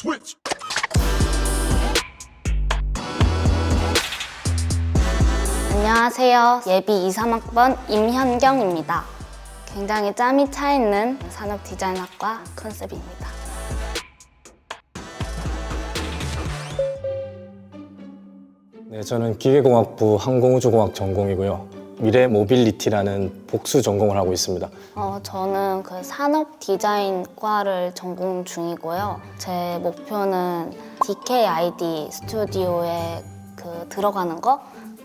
Switch. 안녕하세요. 예비 2, 3학번 임현경입니다. 굉장히 짬이 차 있는 산업 디자인학과 컨셉입니다. 네, 저는 기계공학부 항공우주공학 전공이고요. 미래 모빌리티라는 복수 전공을 하고 있습니다. 어, 저는 그 산업 디자인과를 전공 중이고요. 제 목표는 DKID 스튜디오에 그 들어가는 거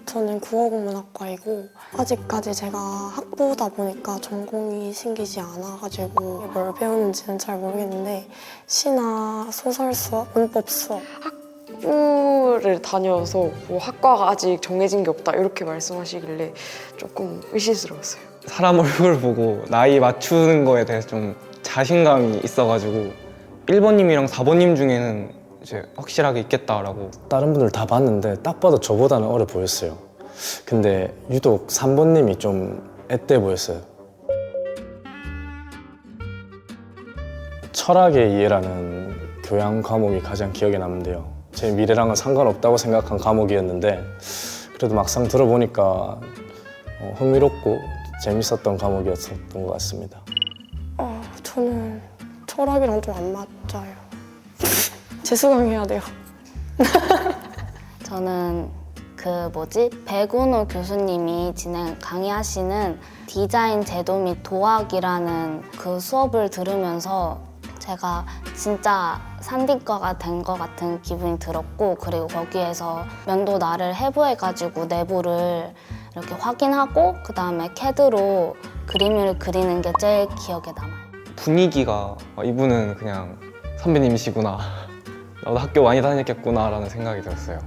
저는 국어국문학과이고 아직까지 제가 학부다 보니까 전공이 생기지 않아가지고 뭘 배우는지는 잘 모르겠는데 시나 소설 수업, 문법 수업 학부를 다녀서 뭐 학과가 아직 정해진 게 없다 이렇게 말씀하시길래 조금 의심스러웠어요. 사람 얼굴 보고 나이 맞추는 거에 대해서 좀 자신감이 있어가지고 1번님이랑 4번님 중에는 이제 확실하게 있겠다라고 다른 분들 다 봤는데 딱 봐도 저보다는 어려 보였어요. 근데 유독 3번님이 좀 앳돼 보였어요. 철학의 이해라는 교양 과목이 가장 기억에 남는데요. 제 미래랑은 상관없다고 생각한 과목이었는데 그래도 막상 들어보니까 어, 흥미롭고 재밌었던 과목이었던 것 같습니다. 어, 저는 철학이랑 좀 안 맞아요. 재수강해야 돼요 저는 그 뭐지? 백운호 교수님이 진행 강의하시는 디자인 제도 및 도학이라는 그 수업을 들으면서 제가 진짜 산디과가 된 것 같은 기분이 들었고 그리고 거기에서 면도 나를 해부해가지고 내부를 이렇게 확인하고 그 다음에 캐드로 그림을 그리는 게 제일 기억에 남아요. 분위기가 아, 이분은 그냥 선배님이시구나 나도 학교 많이 다녔겠구나라는 생각이 들었어요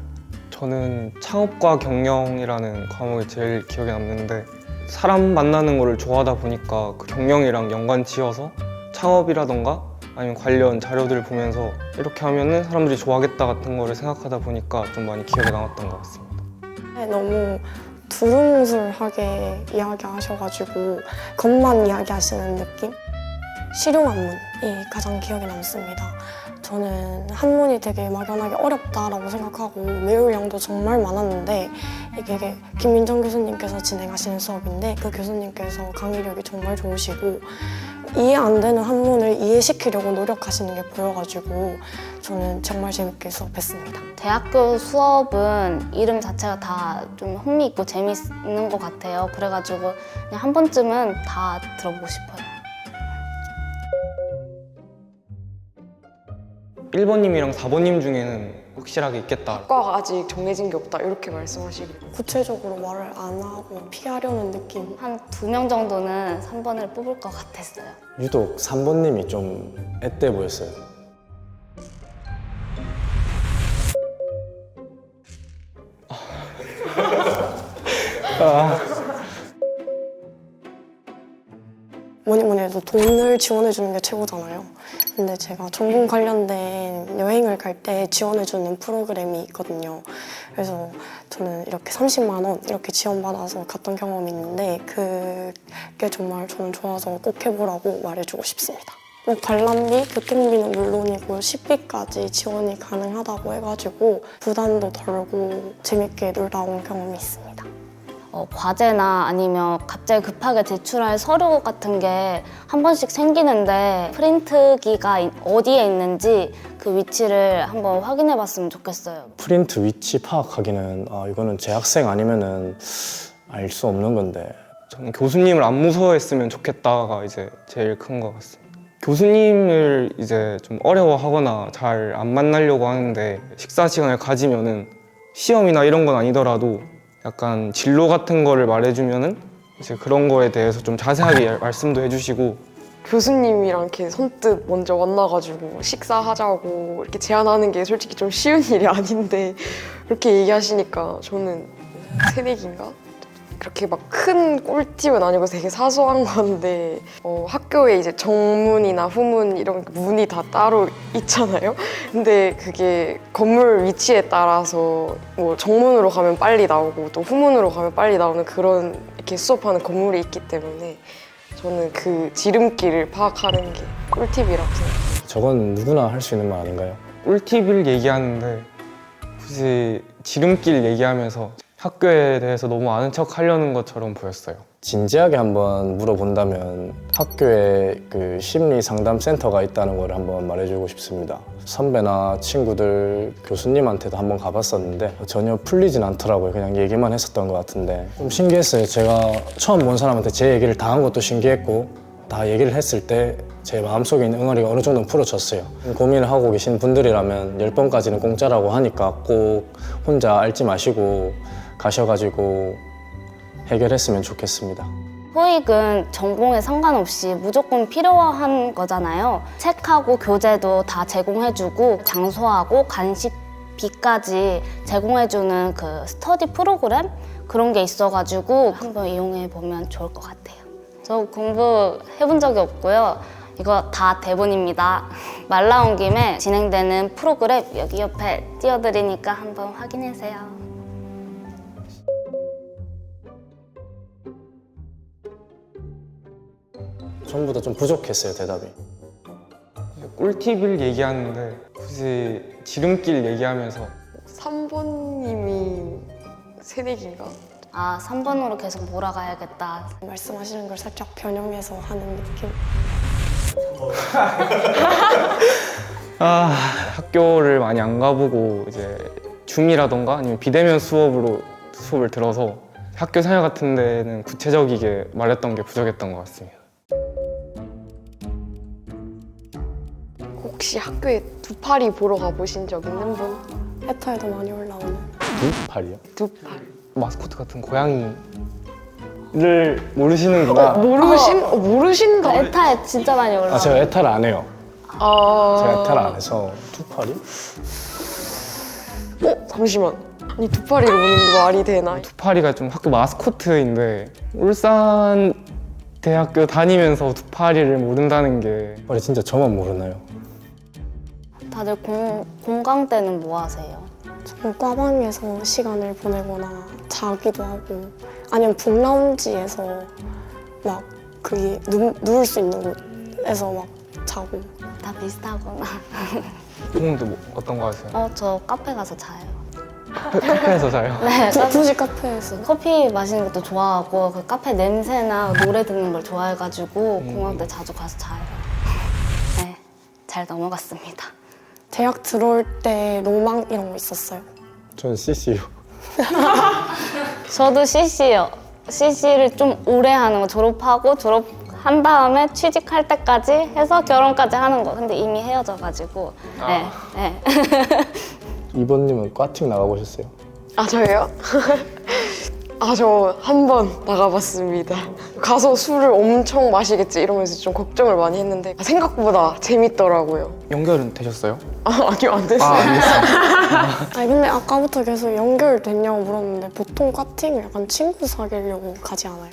저는 창업과 경영이라는 과목이 제일 기억에 남는데 사람 만나는 거를 좋아하다 보니까 그 경영이랑 연관 지어서 창업이라던가 아니면 관련 자료들을 보면서 이렇게 하면은 사람들이 좋아하겠다 같은 거를 생각하다 보니까 좀 많이 기억에 남았던 것 같습니다 네, 너무 두루뭉술하게 이야기하셔가지고 겉만 이야기하시는 느낌? 실용한문이 가장 기억에 남습니다. 저는 한문이 되게 막연하게 어렵다라고 생각하고 외울 양도 정말 많았는데 이게 김민정 교수님께서 진행하시는 수업인데 그 교수님께서 강의력이 정말 좋으시고 이해 안 되는 한문을 이해시키려고 노력하시는 게 보여가지고 저는 정말 재밌게 수업했습니다. 대학교 수업은 이름 자체가 다 좀 흥미있고 재밌는 것 같아요. 그래가지고 그냥 한 번쯤은 다 들어보고 싶어요. 1번님이랑 4번님 중에는 확실하게 있겠다 학과가 아직 정해진 게 없다 이렇게 말씀하시길래 구체적으로 말을 안 하고 피하려는 느낌. 한 두 명 정도는 3번을 뽑을 것 같았어요. 유독 3번님이 좀 앳돼 보였어요. 뭐니 뭐니 해도 돈을 지원해 주는 게 최고잖아요. 근데 제가 전공 관련된 여행을 갈 때 지원해 주는 프로그램이 있거든요. 그래서 저는 이렇게 30만 원 이렇게 지원받아서 갔던 경험이 있는데 그게 정말 저는 좋아서 꼭 해보라고 말해주고 싶습니다. 뭐 관람비, 교통비는 물론이고 식비까지 지원이 가능하다고 해가지고 부담도 덜고 재밌게 놀다 온 경험이 있습니다. 어, 과제나 아니면 갑자기 급하게 제출할 서류 같은 게 한 번씩 생기는데 프린트기가 이- 어디에 있는지 그 위치를 한번 확인해 봤으면 좋겠어요. 프린트 위치 파악하기는 아, 이거는 재학생 아니면은 알 수 없는 건데 저는 교수님을 안 무서워했으면 좋겠다가 이제 제일 큰 것 같습니다. 교수님을 이제 좀 어려워하거나 잘 안 만나려고 하는데 식사 시간을 가지면은 시험이나 이런 건 아니더라도 약간 진로 같은 거를 말해주면은 이제 그런 거에 대해서 좀 자세하게 말씀도 해주시고 교수님이랑 이렇게 선뜻 먼저 만나가지고 식사하자고 이렇게 제안하는 게 솔직히 좀 쉬운 일이 아닌데 그렇게 얘기하시니까 저는 새내기인가? 그렇게 막 큰 꿀팁은 아니고 되게 사소한 건데 어, 학교에 이제 정문이나 후문 이런 문이 다 따로 있잖아요. 근데 그게 건물 위치에 따라서 뭐 정문으로 가면 빨리 나오고 또 후문으로 가면 빨리 나오는 그런 이렇게 수업하는 건물이 있기 때문에 저는 그 지름길을 파악하는 게 꿀팁이라고 생각해요. 저건 누구나 할 수 있는 말 아닌가요? 꿀팁을 얘기하는데 굳이 지름길 얘기하면서 학교에 대해서 너무 아는 척 하려는 것처럼 보였어요. 진지하게 한번 물어본다면 학교에 그 심리 상담 센터가 있다는 걸 한번 말해주고 싶습니다. 선배나 친구들, 교수님한테도 한번 가봤었는데 전혀 풀리진 않더라고요. 그냥 얘기만 했었던 것 같은데 좀 신기했어요. 제가 처음 본 사람한테 제 얘기를 다한 것도 신기했고 다 얘기를 했을 때 제 마음속에 있는 응어리가 어느 정도 풀어졌어요. 고민을 하고 계신 분들이라면 10번까지는 공짜라고 하니까 꼭 혼자 앓지 마시고 가셔가지고 해결했으면 좋겠습니다. 토익은 전공에 상관없이 무조건 필요한 거잖아요. 책하고 교재도 다 제공해주고 장소하고 간식비까지 제공해주는 그 스터디 프로그램 그런 게 있어가지고 한번 이용해 보면 좋을 것 같아요. 저 공부 해본 적이 없고요. 이거 다 대본입니다. 말 나온 김에 진행되는 프로그램 여기 옆에 띄워드리니까 한번 확인해주세요. 전부 다 좀 부족했어요 대답이. 꿀팁을 얘기하는데 굳이 지름길 얘기하면서 3번님이 새내기인가? 아, 3번으로 계속 몰아가야겠다. 말씀하시는 걸 살짝 변형해서 하는 느낌. 아 학교를 많이 안 가보고 이제 줌이라던가 아니면 비대면 수업으로 수업을 들어서 학교 생활 같은 데는 구체적이게 말했던 게 부족했던 것 같습니다. 혹시 학교에 두파리 보러 가보신 적 있는 분? 해터에도 많이 올라오는. 두 팔이요? 두파리. 마스코트 같은 고양이를 모르시는구나. 모르신? 어, 모르신다. 에타에 진짜 많이 올라와. 아 제가 에타를 안 해요. 아. 제가 에타를 안 해서 두 팔이? 어? 잠시만. 아니 두파리를 보는 게 말이 되나? 두파리가 좀 학교 마스코트인데 울산 대학교 다니면서 두파리를 모른다는 게 팔이 진짜 저만 모르나요? 다들 공, 공강 때는 뭐 하세요? 저는 과방에서 시간을 보내거나 자기도 하고 아니면 북라운지에서 막 그게 누, 누울 수 있는 곳에서 막 자고 다 비슷하구나. 형도 뭐 어떤 거 하세요? 어, 저 카페 가서 자요. 카페에서 자요? 네, 구- 카페- 카페에서 커피 마시는 것도 좋아하고 그 카페 냄새나 노래 듣는 걸 좋아해가지고 공강 때 자주 가서 자요. 네, 잘 넘어갔습니다. 대학 들어올 때 로망 이런 거 있었어요. 저는 CCU. 저도 CC요. CC를 좀 오래 하는 거 졸업하고 졸업한 다음에 취직할 때까지 해서 결혼까지 하는 거. 근데 이미 헤어져가지고. 네, 네. 이번님은 과팅 나가보셨어요? 아 저예요? 아 저 한 번 나가봤습니다. 가서 술을 엄청 마시겠지 이러면서 좀 걱정을 많이 했는데 아, 생각보다 재밌더라고요. 연결은 되셨어요? 아 아니요 안 됐어요. 아, 안 됐어요. 아니 근데 아까부터 계속 연결됐냐고 물었는데 보통 과팅 약간 친구 사귀려고 가지 않아요?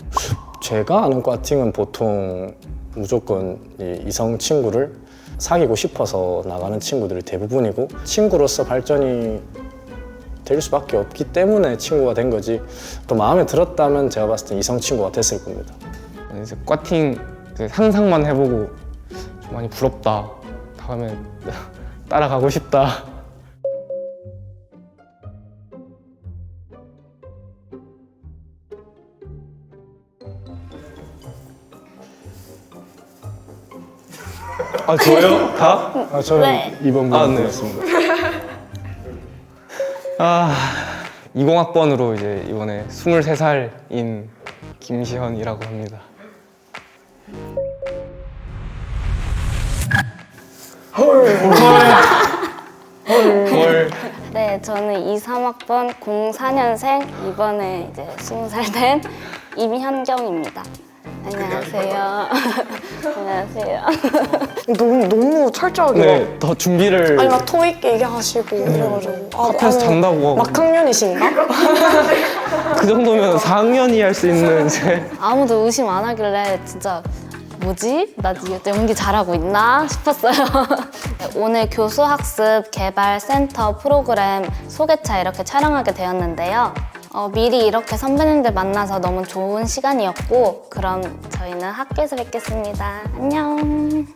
제가 아는 과팅은 보통 무조건 이 이성 친구를 사귀고 싶어서 나가는 친구들이 대부분이고 친구로서 발전이 될 수밖에 없기 때문에 친구가 된 거지 또 마음에 들었다면 제가 봤을 때 이성 친구가 됐을 겁니다. 이제 과팅 이제 상상만 해보고 좀 많이 부럽다. 다음에 따라가고 싶다. 아 저요? 다? 아, 저는 네. 이번 아, 분 네. 들었습니다. 아 20학번으로 이제 이번에 23살인 김시현이라고 합니다. 헐. 헐. 네, 저는 2, 3학번 04년생, 이번에 이제 20살 된 임현경입니다. 안녕하세요. 안녕하세요. 너무 너무 철저하게 막 네, 더 준비를 아니 막 토익 얘기하시고 이래가지고 아, 카페에서 나는 잔다고 막 학년이신가? 그 정도면 4학년이 할 수 있는 이제 아무도 의심 안 하길래 진짜 뭐지? 나 이거 연기 잘하고 있나 싶었어요. 오늘 교수학습 개발 센터 프로그램 소개차 이렇게 촬영하게 되었는데요. 어, 미리 이렇게 선배님들 만나서 너무 좋은 시간이었고 그럼 저희는 학교에서 뵙겠습니다. 안녕.